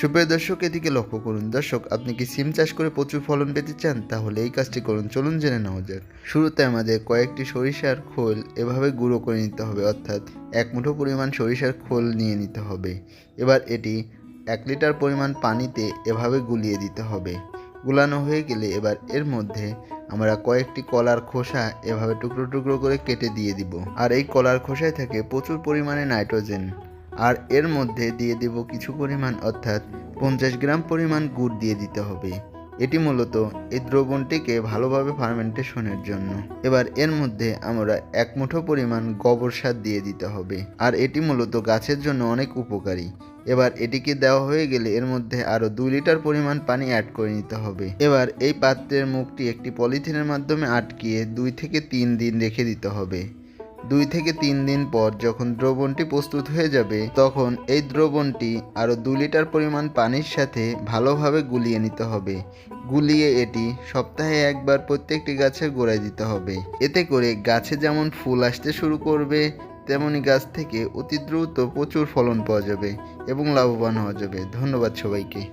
সুপ্রিয় দর্শক, এদিকে লক্ষ্য করুন। দর্শক, আপনি কি সিম চাষ করে প্রচুর ফলন পেতে চান? তাহলে এই কাজটি করুন। চলুন জেনে নেওয়া যাক। শুরুতে আমাদের কয়েকটি সরিষার খোল এভাবে গুঁড়ো করে নিতে হবে, অর্থাৎ এক মুঠো পরিমাণ সরিষার খোল নিয়ে নিতে হবে। এবার এটি এক লিটার পরিমাণ পানিতে এভাবে গুলিয়ে দিতে হবে। গুলানো হয়ে গেলে এবার এর মধ্যে আমরা কয়েকটি কলার খোসা এভাবে টুকরো টুকরো করে কেটে দিয়ে দিব। আর এই কলার খোসায় থাকে প্রচুর পরিমাণে নাইট্রোজেন। আর এর মধ্যে দিয়ে দেব কিছু পরিমাণ, অর্থাৎ পঞ্চাশ গ্রাম পরিমাণ গুড় দিয়ে দিতে হবে। এটি মূলত এই দ্রবণটিকে ভালোভাবে ফার্মেন্টেশনের জন্য। এবার এর মধ্যে আমরা এক মুঠো পরিমাণ গোবর সার দিয়ে দিতে হবে। আর এটি মূলত গাছের জন্য অনেক উপকারী। এবার এটিকে দেওয়া হয়ে গেলে এর মধ্যে আরও দুই লিটার পরিমাণ পানি অ্যাড করে নিতে হবে। এবার এই পাত্রের মুখটি একটি পলিথিনের মাধ্যমে আটকিয়ে দুই থেকে তিন দিন রেখে দিতে হবে। দুই থেকে তিন দিন পর যখন দ্রবণটি প্রস্তুত হয়ে যাবে, তখন এই দ্রবণটি আরও দু লিটার পরিমাণ পানির সাথে ভালোভাবে গুলিয়ে নিতে হবে। গুলিয়ে এটি সপ্তাহে একবার প্রত্যেকটি গাছের গোড়ায় দিতে হবে। এতে করে গাছে যেমন ফুল আসতে শুরু করবে, তেমনি গাছ থেকে অতি দ্রুত প্রচুর ফলন পাওয়া যাবে এবং লাভবান হওয়া যাবে। ধন্যবাদ সবাইকে।